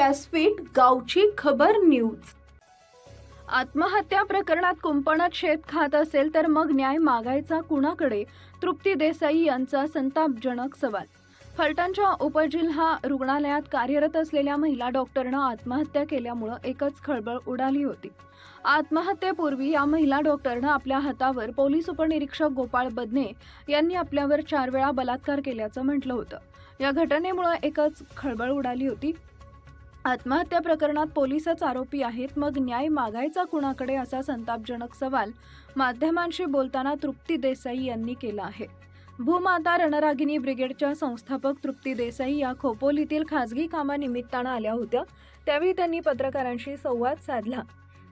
व्यासपीठ गावची खबर न्यूज. आत्महत्या प्रकरणात कुंपणात शेत खात असेल तर मग न्याय मागायचा कुणाकडे? तृप्ती देसाई यांचा संतापजनक सवाल. फलटणच्या उपजिल्हा रुग्णालयात कार्यरत असलेल्या महिला डॉक्टरनं आत्महत्या केल्यामुळं एकच खळबळ उडाली होती. आत्महत्येपूर्वी या महिला डॉक्टरनं आपल्या हातावर पोलीस उपनिरीक्षक गोपाळ बदने यांनी आपल्यावर चार वेळा बलात्कार केल्याचं म्हटलं होतं. या घटनेमुळं एकच खळबळ उडाली होती. आत्महत्या प्रकरणात पोलीसच आरोपी आहेत मग न्याय मागायचा कुणाकडे असा संतापजनक सवाल? माध्यमांशी बोलताना तृप्ती देसाई यांनी केला आहे. भूमाता रणरागिनी ब्रिगेडच्या संस्थापक तृप्ती देसाई या खोपोलीतील खाजगी कामानिमित्तानं आल्या होत्या त्यावेळी त्यांनी पत्रकारांशी संवाद साधला.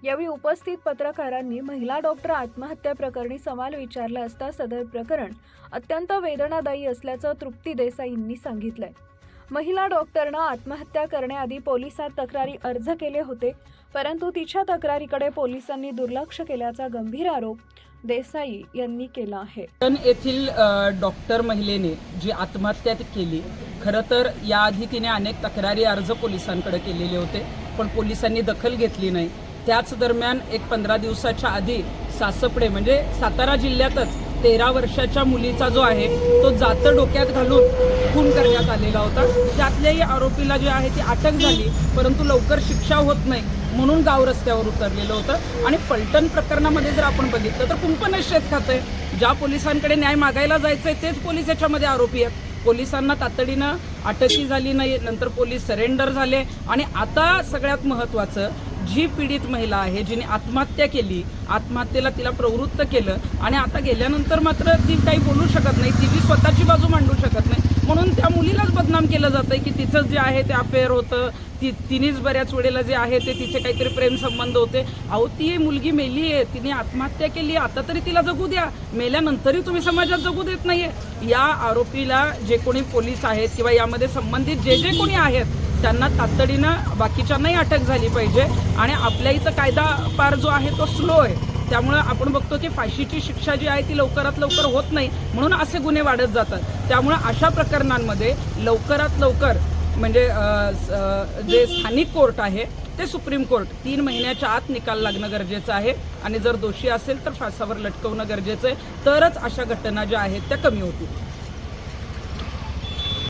यावेळी उपस्थित पत्रकारांनी महिला डॉक्टर आत्महत्या प्रकरणी सवाल विचारला असता सदर प्रकरण अत्यंत वेदनादायी असल्याचं तृप्ती देसाईंनी सांगितलंय. महिला डॉक्टरनं आत्महत्या करण्याआधी पोलिसात तक्रारी अर्ज केले होते परंतु तिच्या तक्रारीकडे पोलिसांनी दुर्लक्ष केल्याचा गंभीर आरोप देसाई यांनी केला आहे. पण येथील डॉक्टर महिलेने जी आत्महत्या केली खरं तर याआधी तिने अनेक तक्रारी अर्ज पोलिसांकडे केलेले होते पण पोलिसांनी दखल घेतली नाही. त्याच दरम्यान एक पंधरा दिवसाच्या आधी सासपडे म्हणजे सातारा जिल्ह्यातच तेरा वर्षाच्या मुलीचा जो आहे तो जातं डोक्यात घालून खून करण्यात आलेला होता. त्यातल्याही आरोपीला जे आहे ती अटक झाली परंतु लवकर शिक्षा होत नाही म्हणून गाव रस्त्यावर उतरलेलं होतं. आणि पलटण प्रकरणामध्ये जर आपण बघितलं तर कुंपण शेत खातंय ज्या पोलिसांकडे न्याय मागायला जायचं आहे तेच पोलीस याच्यामध्ये आरोपी आहेत. पोलिसांना तातडीनं अटकी झाली नाही नंतर पोलीस सरेंडर झाले. आणि आता सगळ्यात महत्त्वाचं जी पीडित महिला आहे जिने आत्महत्या केली आत्महत्येला तिला प्रवृत्त केलं आणि आता गेल्यानंतर मात्र ती काही बोलू शकत नाही तिची स्वतःची बाजू मांडू शकत नाही. म्हणून त्या मुलीलाच बदनाम केलं जातंय की तिचं जे आहे ते अफेअर होतं ती तिनेच बऱ्याच वेळेला जे आहे ते तिचे काहीतरी प्रेमसंबंध होते. अहो ती मुलगी मेली आहे तिने आत्महत्या केली आता तरी तिला जगू द्या. मेल्यानंतरही तुम्ही समाजात जगू देत नाहीये. या आरोपीला जे कोणी पोलीस आहेत किंवा यामध्ये संबंधित जे जे कोणी आहेत त्यांना तातडीनं बाकीच्यांनाही अटक झाली पाहिजे आणि आपल्या इथं कायदा पार जो आहे तो स्लो आहे. त्यामुळं आपण बघतो की फाशीची शिक्षा जी आहे ती लवकरात लवकर होत नाही म्हणून असे गुन्हे वाढत जातात. त्यामुळं अशा प्रकरणांमध्ये लवकरात लवकर म्हणजे स- जे स्थानिक कोर्ट आहे ते सुप्रीम कोर्ट तीन महिन्याच्या आत निकाल लागणं गरजेचं आहे. आणि जर दोषी असेल तर फासावर लटकवणं गरजेचं आहे. तरच अशा घटना ज्या आहेत त्या कमी होतील.